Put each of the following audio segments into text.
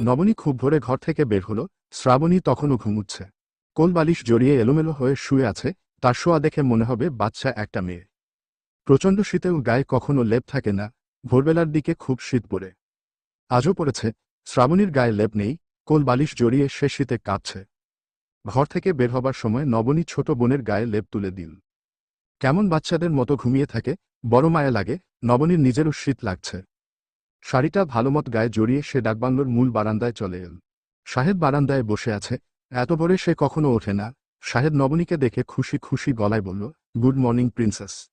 নবনী খুব ভোরে ঘর থেকে বের হলো, শ্রাবণী তখনও ঘুমুচ্ছে। কোল বালিশ জড়িয়ে এলোমেলো হয়ে শুয়ে আছে, তার শোয়া দেখে মনে হবে বাচ্চা একটা মেয়ে। প্রচণ্ড শীতেও গায়ে কখনো লেপ থাকে না, ভোরবেলার দিকে খুব শীত পড়ে। আজও পড়েছে, শ্রাবণীর গায়ে লেপ নেই কোল বালিশ জড়িয়ে সে শীতে কাঁপছে ঘর থেকে বের হবার সময় নবনী ছোট বোনের গায়ে লেপ তুলে দিল। কেমন বাচ্চাদের মতো ঘুমিয়ে থাকে, বড় মায়া লাগে, নবনীর নিজেরও শীত লাগছে। শাড়িটা ভালোমত গায়ে জড়িয়ে সে ডাকবাংলোর মূল বারান্দায় চলে এল। সাহেব বারান্দায় বসে আছে। এত ভোরে সে কখনো ওঠে না। সাহেব নবনীকে দেখে খুশি খুশি গলায় বলল, গুড মর্নিং, প্রিন্সেস।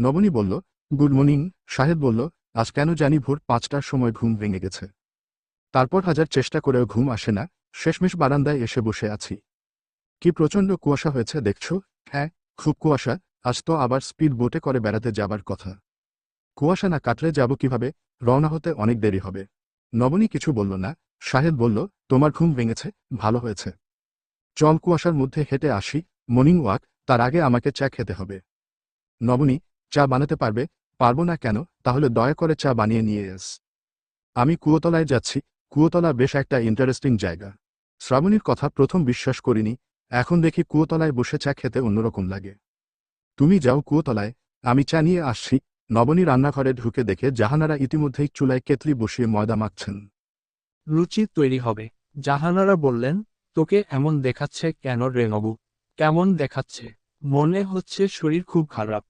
নবনী বলল, গুড মর্নিং। সাহেব বলল, আজ কেন জানি ভোর পাঁচটার সময় ঘুম ভেঙে গেছে। তারপর হাজার চেষ্টা করেও ঘুম আসে না। শেষমেশ বারান্দায় এসে বসে আছি। কি প্রচণ্ড কুয়াশা হয়েছে, দেখছ? হ্যাঁ খুব কুয়াশা। আজ তো আবার স্পিড বোটে করে বেড়াতে যাবার কথা। কুয়াশা না কাটলে যাব কীভাবে? রওনা হতে অনেক দেরি হবে। নবনী কিছু বলল না। সাহেব বলল, তোমার ঘুম ভেঙেছে, ভালো হয়েছে। চল কুয়াশার মধ্যে হেঁটে আসি। মর্নিং ওয়াক, তার আগে আমাকে চা খেতে হবে। নবনী, চা বানাতে পারবে? পারব না কেন? তাহলে দয়া করে চা বানিয়ে নিয়ে এস আমি কুয়োতলায় যাচ্ছি। কুয়োতলা বেশ একটা ইন্টারেস্টিং জায়গা। শ্রাবণীর কথা প্রথম বিশ্বাস করিনি। এখন দেখি কুয়োতলায় বসে চা খেতে অন্যরকম লাগে। তুমি যাও কুয়োতলায়। আমি চা নিয়ে আসছি। নবনী রান্নাঘরে ঢুকে দেখে জাহানারা ইতিমধ্যেই চুলায় কেতলি বসিয়ে ময়দা মাখছেন। রুচি তৈরি হবে। জাহানারা বললেন, তোকে এমন দেখাচ্ছে কেন রে নবু? কেমন দেখাচ্ছে? মনে হচ্ছে শরীর খুব খারাপ।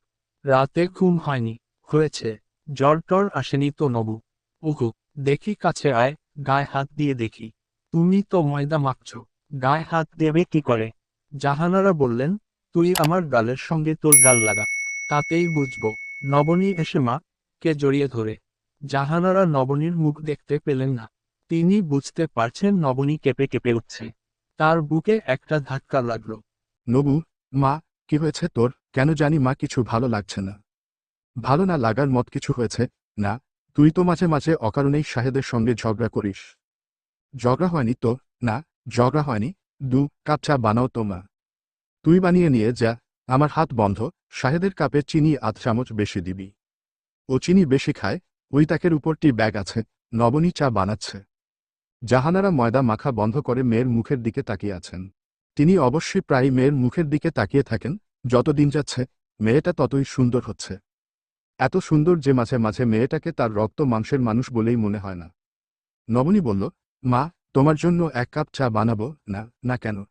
রাতে ঘুম হয়নি। হয়েছে। জ্বর টর আসেনি তো নবু? উহু, দেখি কাছে আয়, গায়ে হাত দিয়ে দেখি। তুমি তো ময়দা মাখছ। গায়ে হাত দেবে কি করে? জাহানারা বললেন, তুই আমার গালের সঙ্গে তোর গাল লাগা। তাতেই বুঝব। নবনী এসে মা কে জড়িয়ে ধরে। জাহানারা নবনীর মুখ দেখতে পেলেন না। তিনি বুঝতে পারছেন নবনী কেঁপে কেঁপে উঠছে। তার বুকে একটা ধাক্কা লাগল। নবু, মা, কি হয়েছে তোর? কেন জানি মা কিছু ভালো লাগছে না। ভালো না লাগার মত কিছু হয়েছে? না, তুই তো মাঝে মাঝে অকারণেই শাহেদের সঙ্গে ঝগড়া করিস। ঝগড়া হয়নি তো? না, ঝগড়া হয়নি। দু, কাপ চা বানাও তো মা। তুই বানিয়ে নিয়ে যা। আমার হাত বন্ধ, শাহেদের কাপে চিনি আধ চামচ বেশি দিবি। ও চিনি বেশি খায় ওই তাকের উপরটি ব্যাগ আছে, নবনী চা বানাচ্ছে। জাহানারা ময়দা মাখা বন্ধ করে মেয়ের মুখের দিকে তাকিয়ে আছেন। তিনি অবশ্যই প্রায় মেয়ের মুখের দিকে তাকিয়ে থাকেন যত দিন যাচ্ছে, মেয়েটা ততই সুন্দর হচ্ছে। এত সুন্দর যে মাঝে মাঝে মেয়েটাকে তার রক্ত মাংসের মানুষ বলেই মনে হয় না। নবনী বলল, মা, তোমার জন্য এক কাপ চা বানাবো, না না কেন?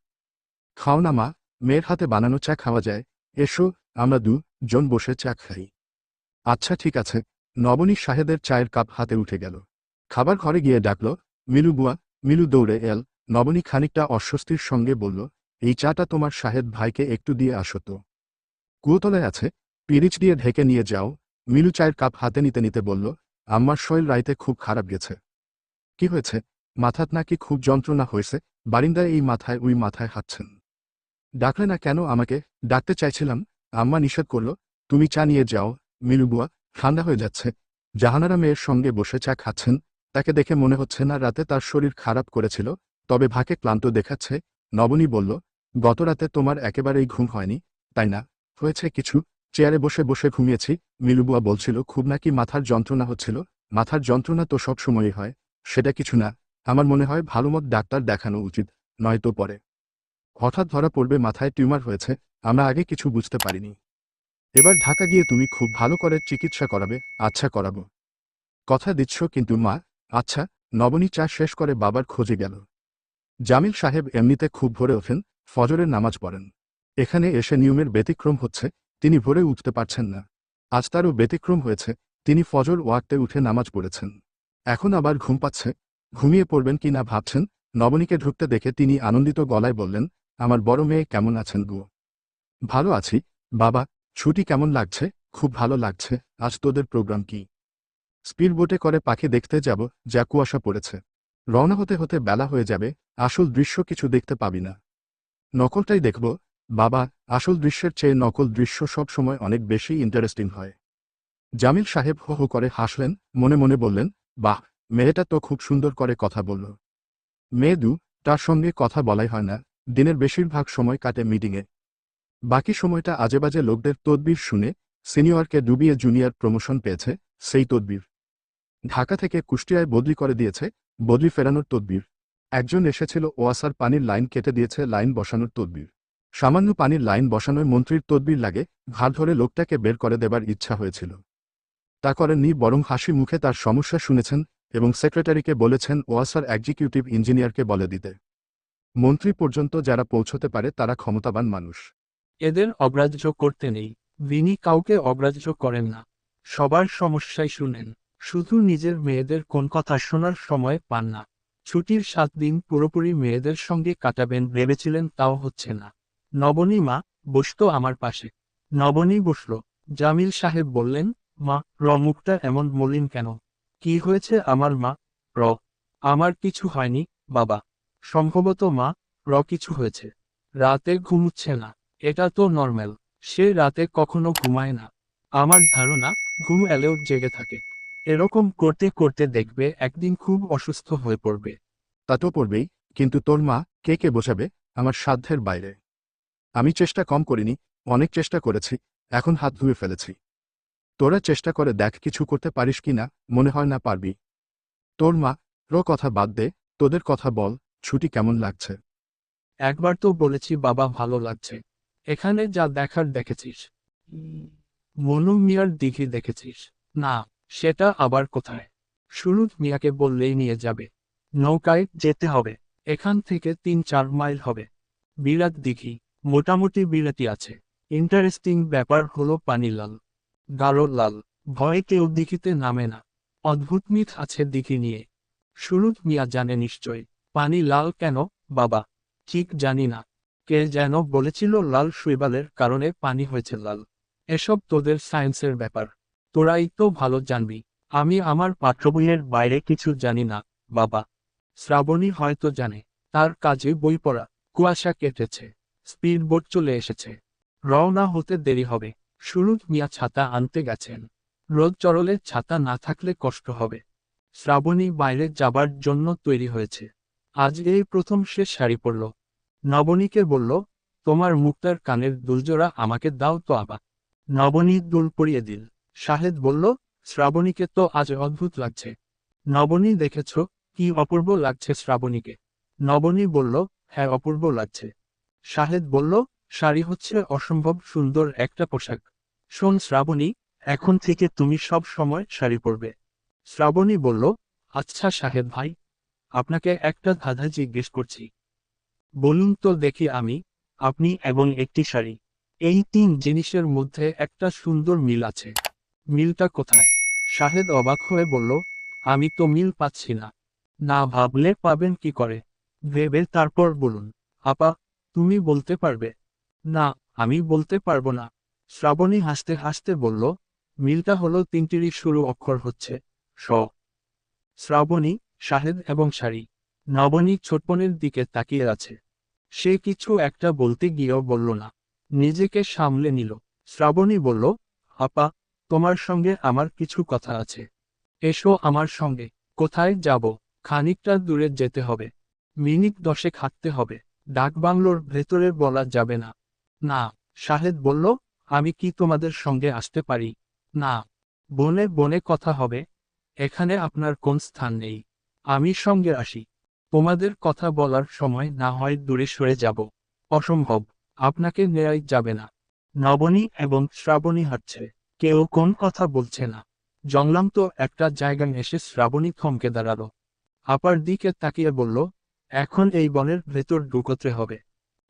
খাও না, মা মেয়ের হাতে বানানো চা খাওয়া যায়। এসো, আমরা দু জন বসে চা খাই। আচ্ছা ঠিক আছে। নবনী সাহেদের চায়ের কাপ হাতে উঠে গেল। খাবার ঘরে গিয়ে ডাকল, মিলু বুয়া, মিলু দৌড়ে এল। নবনী খানিকটা অস্বস্তির সঙ্গে বলল, এই চাটা তোমার সাহেদ ভাইকে একটু দিয়ে আসো তো। কুয়োতলায় আছে, পিরিচ দিয়ে ঢেকে নিয়ে যাও। মিলু চায়ের কাপ হাতে নিতে নিতে বলল, আম্মার শৈল রাইতে খুব খারাপ গেছে। কি হয়েছে? মাথাত নাকি খুব যন্ত্রণা হয়েছে? বারিন্দায় এই মাথায় ওই মাথায় হাঁটছেন। ডাকলে না কেন আমাকে? ডাকতে চাইছিলাম, আম্মা নিষেধ করল, তুমি চা নিয়ে যাও, মিলু বুয়া, ঠান্ডা হয়ে যাচ্ছে। জাহানারা মেয়ের সঙ্গে বসে চা খাচ্ছেন। তাকে দেখে মনে হচ্ছে না রাতে তার শরীর খারাপ করেছিল, তবে ভাকে ক্লান্ত দেখাচ্ছে। নবনী বলল, গত রাতে তোমার একেবারেই ঘুম হয়নি, তাই না? হয়েছে কিছু? চেয়ারে বসে বসে ঘুমিয়েছি মিলুবুয়া বলছিল, খুব নাকি মাথার যন্ত্রণা হচ্ছিল? মাথার যন্ত্রণা তো সব সময়ই হয়, সেটা কিছু না। আমার মনে হয় ভালোমত ডাক্তার দেখানো উচিত, নয়তো পরে। হঠাৎ ধরা পড়বে মাথায় টিউমার হয়েছে, আমরা আগে কিছু বুঝতে পারিনি। এবার ঢাকা গিয়ে তুমি খুব ভালো করে চিকিৎসা করাবে আচ্ছা করাবো। কথা দিচ্ছ কিন্তু মা আচ্ছা নবনী চা শেষ করে বাবার খোঁজে গেল। জামিল সাহেব এমনিতে খুব ভোরে ওঠেন, ফজরের নামাজ পড়েন। এখানে এসে নিয়মের ব্যতিক্রম হচ্ছে, তিনি ভোরে উঠতে পারছেন না। আজ তারও ব্যতিক্রম হয়েছে, তিনি ফজর ওয়াক্তে উঠে নামাজ পড়েছেন। এখন আবার ঘুম পাচ্ছে, ঘুমিয়ে পড়বেন কি না ভাবছেন, নবনীকে ঢুকতে দেখে তিনি আনন্দিত গলায় বললেন আমার বড় মেয়ে কেমন আছেন গুয়ো ভালো আছি। বাবা, ছুটি কেমন লাগছে? খুব ভালো লাগছে। আজ তোদের প্রোগ্রাম কি? স্পিড বোটে করে পাখি দেখতে যাব, যা কুয়াশা পড়েছে। রওনা হতে হতে বেলা হয়ে যাবে, আসল দৃশ্য কিছু দেখতে পাবি না। নকলটাই দেখব। বাবা, আসল দৃশ্যের চেয়ে নকল দৃশ্য সব সময় অনেক বেশি ইন্টারেস্টিং হয়। জামিল সাহেব হো হো করে হাসলেন, মনে মনে বললেন, বাহ, মেয়েটা তো খুব সুন্দর করে কথা বলল। মেয়ে দু, তার সঙ্গে কথা বলাই হয় না। দিনের বেশিরভাগ সময় কাটে মিটিংয়ে। বাকি সময়টা আজেবাজে লোকদের তদবির শুনে সিনিয়রকে ডুবিয়ে জুনিয়র প্রমোশন পেয়েছে সেই তদবির। ঢাকা থেকে কুষ্টিয়ায় বদলি করে দিয়েছে বদলি ফেরানোর তদবির। একজন এসেছিল ওয়াসার পানির লাইন কেটে দিয়েছে লাইন বসানোর তদবির। সামান্য পানির লাইন বসানোয় মন্ত্রীর তদবির লাগে, ঘাড় ধরে লোকটাকে বের করে দেবার ইচ্ছা হয়েছিল। তা করেননি বরং হাসি মুখে তার সমস্যা শুনেছেন এবং সেক্রেটারিকে বলেছেন ওয়াসার এক্সিকিউটিভ ইঞ্জিনিয়ারকে বলে দিতে। মন্ত্রী পর্যন্ত যারা পৌঁছতে পারে, তারা ক্ষমতাবান মানুষ। এদের অগ্রাহ্য করতে নেই। বিনি কাউকে অগ্রাহ্য করেন না। সবার সমস্যাই শুনেন। শুধু নিজের মেয়েদের কোন কথা শোনার সময় পান না। ছুটির সাত দিন পুরোপুরি মেয়েদের সঙ্গে কাটাবেন ভেবেছিলেন, তাও হচ্ছে না। নবনী মা বসত আমার পাশে। নবনী বসল। জামিল সাহেব বললেন, মা, র মুখটা এমন মলিন কেন? কি হয়েছে আমার মা? র। আমার কিছু হয়নি, বাবা। সম্ভবত মা, র কিছু হয়েছে। রাতে ঘুমুচ্ছে না। এটা তো নর্মাল। সে রাতে কখনো ঘুমায় না। আমার ধারণা, ঘুম এলেও জেগে থাকে। এরকম করতে করতে দেখবে একদিন খুব অসুস্থ হয়ে পড়বে। তা তো পড়বেই, কিন্তু তোর মা কে কে বোঝাবে আমার সাধ্যের বাইরে? আমি চেষ্টা কম করিনি, অনেক চেষ্টা করেছি, এখন হাত ধুয়ে ফেলেছি। তোরা চেষ্টা করে দেখ কিছু করতে পারিস কি না মনে হয় না পারবি। তোর মা, রো কথা বাদ দে, তোদের কথা বল ছুটি কেমন লাগছে? একবার তো বলেছি, বাবা, ভালো লাগছে। এখানে যা দেখার দেখেছিস। মনু মিয়ার দিঘি দেখেছিস। না, সেটা আবার কোথায়? সুরুজ মিয়াকে বললেই নিয়ে যাবে। নৌকায় যেতে হবে। এখান থেকে তিন চার মাইল হবে। বিরাট দিঘি। মোটামুটি বিরাটি আছে। ইন্টারেস্টিং ব্যাপার হলো পানি লাল। গাঢ় লাল। ভয়ে কেউ দিঘিতে নামে না। অদ্ভুত মিথ আছে দিঘি নিয়ে। সুরুজ মিয়া জানে নিশ্চয় পানি লাল কেন, বাবা? ঠিক জানি না। কে যেন বলেছিল লাল শৈবালের কারণে পানি হয়েছে লাল। এসব তোদের সায়েন্সের ব্যাপার। তোরাই তো ভালো জানবি। আমি আমার পাঠ্যবইয়ের বাইরে কিছু জানি না, বাবা। শ্রাবণী হয়তো জানে। তার কাজে বই পড়া, কুয়াশা কেটেছে। স্পিড বোট চলে এসেছে। রওনা হতে দেরি হবে। সুরুজ মিয়া ছাতা আনতে গেছেন। রোদ চরলে ছাতা না থাকলে কষ্ট হবে। শ্রাবণী বাইরে যাবার জন্য তৈরি হয়েছে। আজ এই প্রথম সে শাড়ি পরল। নবনীকে বলল, তোমার মুক্তার কানের দুলজোড়া আমাকে দাও তো আবা নবনী দুল পরিয়ে দিল। শাহেদ বলল, শ্রাবণীকে তো আজ অদ্ভুত লাগছে। নবনী দেখেছ, কি অপূর্ব লাগছে শ্রাবণীকে। নবনী বলল হ্যাঁ অপূর্ব লাগছে। শাহেদ বলল, শাড়ি হচ্ছে অসম্ভব সুন্দর একটা পোশাক। শোন শ্রাবণী, এখন থেকে তুমি সব সময় শাড়ি পরবে। শ্রাবণী বলল আচ্ছা শাহেদ ভাই আপনাকে একটা ধাঁধা জিজ্ঞেস করছি। বলুন তো দেখি আমি, আপনি এবং একটি শাড়ি। এই তিন জিনিসের মধ্যে একটা সুন্দর মিল আছে। মিলটা কোথায়? শাহেদ অবাক হয়ে বলল, আমি তো মিল পাচ্ছি না। না ভাবলে পাবেন কি করে? ভেবে তারপর বলুন, আপা, তুমি বলতে পারবে? না, আমি বলতে পারব না। শ্রাবণী হাসতে হাসতে বলল, মিলটা হলো তিনটিরই শুরু অক্ষর হচ্ছে স শ্রাবণী শাহেদ এবং শাড়ি নবনী ছোটপনের দিকে তাকিয়ে আছে। সে কিছু একটা বলতে গিয়েও বলল না। নিজেকে সামলে নিল। শ্রাবণী বলল, আপা, তোমার সঙ্গে আমার কিছু কথা আছে। এসো আমার সঙ্গে। কোথায় যাব? খানিকটা দূরে যেতে হবে। মিনিট দশেক হাঁটতে হবে। ডাকবাংলোর ভেতরে বলা যাবে না। না, শাহেদ বলল, আমি কি তোমাদের সঙ্গে আসতে পারি? না। বনে বনে কথা হবে। এখানে আপনার কোন স্থান নেই? আমি সঙ্গে আসি। তোমাদের কথা বলার সময় না হয় দূরে সরে যাব। অসম্ভব, আপনাকে নেয়াই যাবে না। নবনী এবং শ্রাবণী হাঁটছে। কেউ কোন কথা বলছে না। জংলাম তো একটা জায়গায় এসে শ্রাবণী থমকে দাঁড়াল। আপার দিকে তাকিয়ে বলল, এখন এই বনের ভেতর ঢুকতে হবে।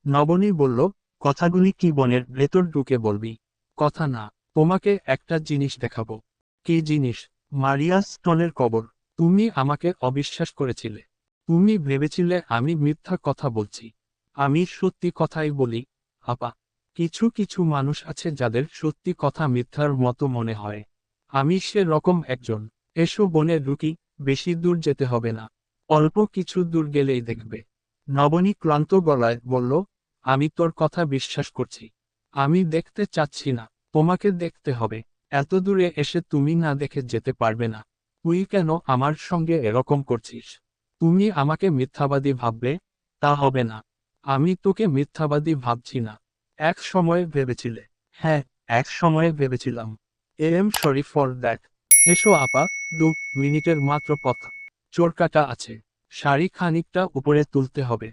নবনী বলল, কথাগুলি কি বনের ভেতর ঢুকে বলবি? কথা না, তোমাকে একটা জিনিস দেখাবো। কি জিনিস? মারিয়া স্টোনের কবর। তুমি আমাকে অবিশ্বাস করেছিলে। তুমি ভেবেছিলে আমি মিথ্যা কথা বলছি। আমি সত্যি কথাই বলি, আপা, কিছু কিছু মানুষ আছে যাদের সত্যি কথা মিথ্যার মতো মনে হয়। আমি সে রকম একজন। এসো বনে ঢুকি, বেশি দূর যেতে হবে না। অল্প কিছু দূর গেলেই দেখবে। নবনী ক্লান্ত গলায় বলল, আমি তোর কথা বিশ্বাস করছি। আমি দেখতে চাচ্ছি না। তোমাকে দেখতে হবে। এত দূরে এসে তুমি না দেখে যেতে পারবে না। তুই কেন আমার সঙ্গে এরকম করছিস? তুমি আমাকে মিথ্যাবাদী ভাববে তা হবে না। আমি তোকে মিথ্যাবাদী ভাবছি না। এক সময়ে ভেবেছিলে। হ্যাঁ এক সময়ে ভেবেছিলাম। Am sorry for that. এসো আপা, দু মিনিটের মাত্র কথা চোরকাটা আছে। শাড়ি খানিকটা উপরে তুলতে হবে।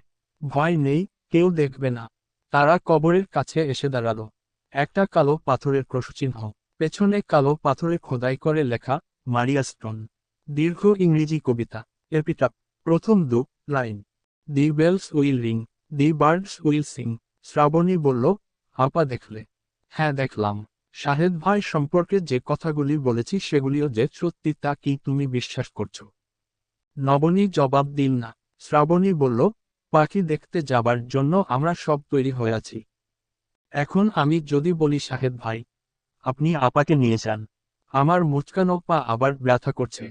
ভয় নেই, কেউ দেখবে না। তারা কবরের কাছে এসে দাঁড়াল। একটা কালো পাথরের ক্রসচিহ্ন পেছনে কালো পাথরে খোদাই করে লেখা মারিয়া স্টোন। দীর্ঘ ইংরেজি কবিতা। এপিটাপ প্রথম দু line. The bells will ring. The birds will sing. Shraboni বলল, আপা দেখলে। হ্যাঁ দেখলাম। শাহেদ ভাই সম্পর্কে যে কথাগুলি বলেছি সেগুলিও যে সত্যি তা কি তুমি বিশ্বাস করছ? নবনী জবাব দিল না। শ্রাবণী বলল, পাখি দেখতে যাবার জন্য আমরা সব তৈরি হয়ে আছি। এখন আমি যদি বলি শাহেদ ভাই, আপনি আপাকে নিয়ে যান। আমার মুচকানো পা আবার ব্যথা করছে।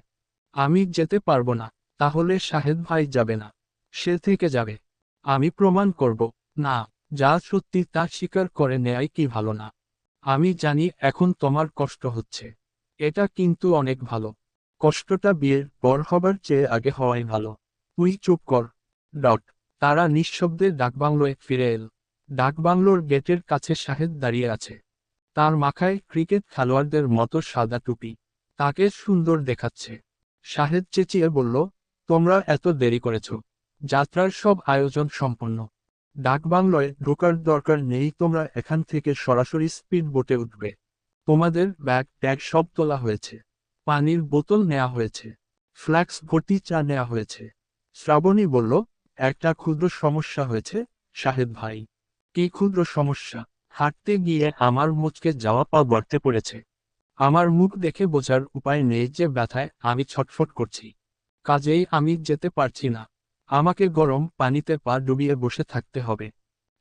আমি যেতে পারব না, তাহলে শাহেদ ভাই যাবে না। সে থেকে যাবে। আমি প্রমাণ করব, না, যা সত্যি তা স্বীকার করে নেয়াই কি ভালো না। আমি জানি এখন তোমার কষ্ট হচ্ছে। এটা কিন্তু অনেক ভালো। কষ্টটা বিয়ের পর হবার চেয়ে আগে হওয়াই ভালো। তুই চুপ কর, ডট। তারা নিঃশব্দে ডাকবাংলোয় ফিরে এল। ডাকবাংলোর গেটের কাছে শাহেদ দাঁড়িয়ে আছে। তার মাথায় ক্রিকেট খেলোয়াড়দের মতো সাদা টুপি। তাকে সুন্দর দেখাচ্ছে। শাহেদ চেঁচিয়ে বলল, তোমরা এত দেরি করেছ। যাত্রার সব আয়োজন সম্পন্ন। ডাকবাংলোয় ঢোকার দরকার নেই, তোমরা এখান থেকে সরাসরি স্পিড বোটে উঠবে। তোমাদের ব্যাগ ট্যাগ সব তোলা হয়েছে। পানির বোতল নেওয়া হয়েছে। ফ্ল্যাক্স ভর্তি চা নেওয়া হয়েছে। শ্রাবণী বলল, একটা ক্ষুদ্র সমস্যা হয়েছে, শাহেদ ভাই। কি ক্ষুদ্র সমস্যা? হাঁটতে গিয়ে আমার মুচকে যাওয়া পা গর্তে পড়েছে। আমার মুখ দেখে বোঝার উপায় নেই যে ব্যথায় আমি ছটফট করছি। কাজেই আমি যেতে পারছি না। আমাকে গরম পানিতে পা ডুবিয়ে বসে থাকতে হবে।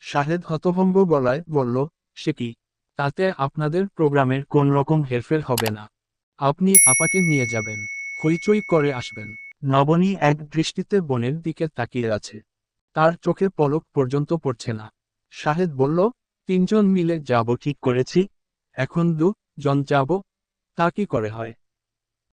শাহেদ হতভম্ব গলায় বলল, সে কি? তাতে আপনাদের প্রোগ্রামের কোন রকম হেরফের হবে না। আপনি আপাকে নিয়ে যাবেন, হইচই করে আসবেন। নবনী এক দৃষ্টিতে বনের দিকে তাকিয়ে আছে। তার চোখে পলক পর্যন্ত পড়ছে না। শাহেদ বলল তিনজন মিলে যাব, ঠিক করেছি। এখন দু জন যাব, তা কি করে হয়?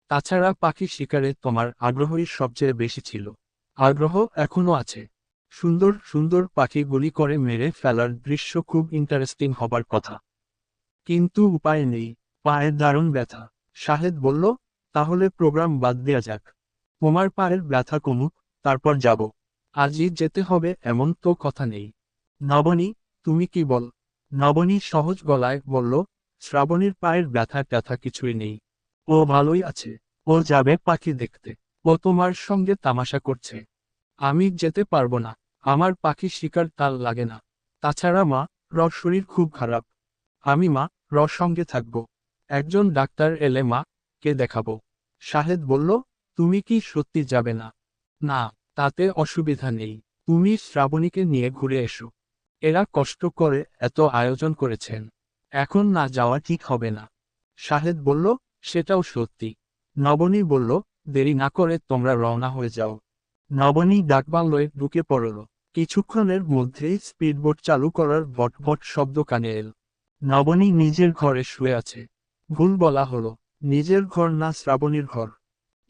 তাছাড়া পাখি শিকারে তোমার আগ্রহই সবচেয়ে বেশি ছিল। আগ্রহ এখনও আছে। সুন্দর সুন্দর পাখি গুলি করে মেরে ফেলার দৃশ্য খুব ইন্টারেস্টিং হবার কথা। কিন্তু উপায় নেই। পায়ের দারুণ ব্যথা। শাহেদ বলল, তাহলে প্রোগ্রাম বাদ দেয়া যাক। তোমার পায়ের ব্যথা কমুক, তারপর যাব। আজই যেতে হবে, এমন তো কথা নেই। নবনী, তুমি কি বল? নবনী সহজ গলায় বলল, শ্রাবণীর পায়ের ব্যথা ট্যাথা কিছুই নেই। ও ভালোই আছে। ও যাবে পাখি দেখতে। ও তোমার সঙ্গে তামাশা করছে। আমি যেতে পারব না। আমার পাখি শিকার তাল লাগে না। তাছাড়া মা রর শরীর খুব খারাপ। আমি মা রর সঙ্গে থাকব। একজন ডাক্তার এলে মা, কে দেখাবো? শাহেদ বলল, তুমি কি সত্যি যাবে না? না, তাতে অসুবিধা নেই। তুমি শ্রাবণীকে নিয়ে ঘুরে এসো। এরা কষ্ট করে এত আয়োজন করেছেন। এখন না যাওয়া ঠিক হবে না। শাহেদ বলল, সেটাও সত্যি। নবনী বলল, দেরি না করে তোমরা রওনা হয়ে যাও। নবনী ডাকবাংলোয় ঢুকে পড়ল। কিছুক্ষণের মধ্যেই স্পিডবোট চালু করার ভটভট শব্দ কানে এল। নবনী নিজের ঘরে শুয়ে আছে। ভুল বলা হলো, নিজের ঘর না শ্রাবণীর ঘর।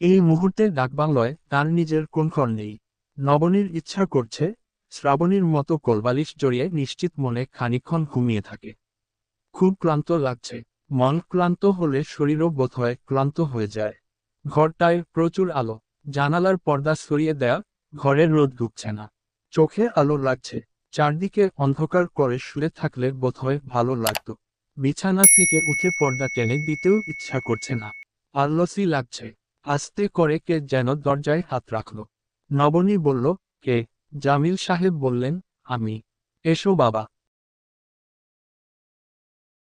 এই মুহূর্তে ডাকবাংলোয় তার নিজের কোন ঘর নেই। নবনীর ইচ্ছা করছে শ্রাবণীর মতো কোলবালিশ জড়িয়ে নিশ্চিত মনে খানিক্ষণ ঘুমিয়ে থাকে। খুব ক্লান্ত লাগছে। মন ক্লান্ত হলে শরীরও বোধহয় ক্লান্ত হয়ে যায়। ঘরটায় প্রচুর আলো। জানালার পর্দা সরিয়ে দেয়া ঘরের রোদ ঢুকছে না। চোখে আলো লাগছে। চারদিকে অন্ধকার করে শুয়ে থাকলে বোধহয় ভালো লাগতো। বিছানা থেকে উঠে পর্দা টেনে দিতেও ইচ্ছা করছে না। আল্লসি লাগছে। আস্তে করে কে যেন দরজায় হাত রাখল। নবনী বলল, কে? জামিল সাহেব বললেন আমি। এসো বাবা।